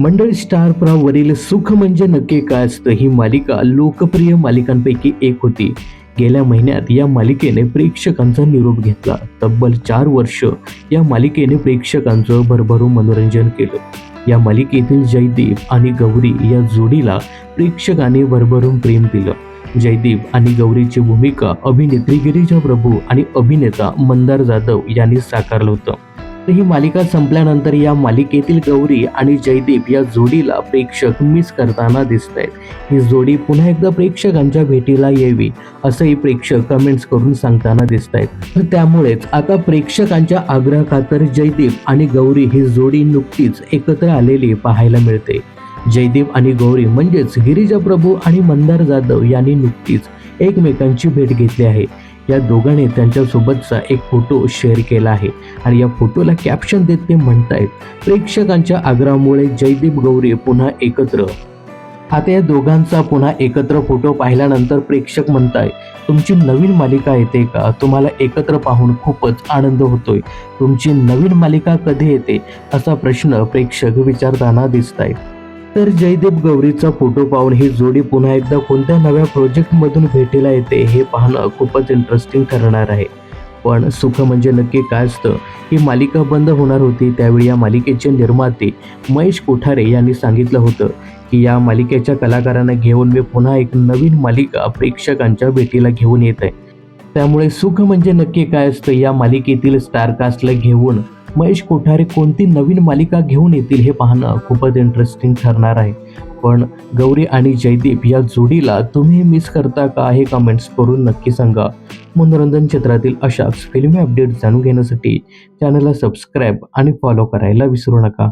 मंडळ स्टार प्रावरील सुख म्हणजे नक्की काय असतं ही मालिका लोकप्रिय मालिकांपैकी एक होती. गेल्या महिन्यात या मालिकेने प्रेक्षकांचा निरोप घेतला. तब्बल चार वर्ष या मालिकेने प्रेक्षकांचं भरभरून मनोरंजन केलं. या मालिकेतील जयदीप आणि गौरी या जोडीला प्रेक्षकांनी भरभरून प्रेम दिलं. जयदीप आणि गौरीची भूमिका अभिनेत्री गिरीजा प्रभू आणि अभिनेता मंदार जाधव यांनी साकारलं होतं. तर ही मालिका संपल्यानंतर या मालिकेतील गौरी आणि जयदीप या जोडीला प्रेक्षक मिस करताना दिसत आहेत ही जोडी पुन्हा एकदा प्रेक्षकांच्या भेटीला यावी असंही प्रेक्षक कमेंट्स करून सांगताना दिसत आहेत तर त्यामुळेच आता प्रेक्षकांच्या आग्रहाखातर जयदीप आणि गौरी ही जोडी नुकतीच एकत्र आलेली पाहायला मिळते. जयदीप आणि गौरी म्हणजेच गिरिजा प्रभू आणि मंदार जाधव यांनी नुकतीच एकमेकांची भेट घेतली आहे. या दोघांनी त्यांच्यासोबतचा एक फोटो शेअर केला आहे. आणि या फोटोला कॅप्शन देत ते म्हणतायत प्रेक्षकांच्या आग्रहामुळे जयदीप गौरी पुन्हा एकत्र. आता या दोघांचा पुन्हा एकत्र फोटो पाहिल्यानंतर प्रेक्षक म्हणताय तुमची नवीन मालिका येते का? तुम्हाला एकत्र पाहून खूपच आनंद होतोय. तुमची नवीन मालिका कधी येते? असा प्रश्न प्रेक्षक विचारताना दिसत आहेत तर जयदीप गौरीचा फोटो पाहून ही जोडी पुन्हा एकदा कोणत्या नव्या प्रोजेक्टमधून भेटीला येते हे पाहणं खूपच इंटरेस्टिंग ठरणार आहे. पण सुख म्हणजे नक्की काय असतं? ही मालिका बंद होणार होती त्यावेळी या मालिकेचे निर्माते महेश कोठारे यांनी सांगितलं होतं की या मालिकेच्या कलाकारांना घेऊन मी पुन्हा एक नवीन मालिका प्रेक्षकांच्या भेटीला घेऊन येत आहे त्यामुळे सुख म्हणजे नक्की काय असतं? या मालिकेतील स्टारकास्टला घेऊन महेश कोठारे कोणती नवीन मालिका घेऊन येतील हे पाहणं खूपच इंटरेस्टिंग ठरणार आहे. पण गौरी आणि जयदीप या जोडीला तुम्ही मिस करता का हे कमेंट्स करून नक्की सांगा. मनोरंजन क्षेत्रातील अशाच फिल्मी अपडेट जाणून घेण्यासाठी चॅनलला सबस्क्राईब आणि फॉलो करायला विसरू नका.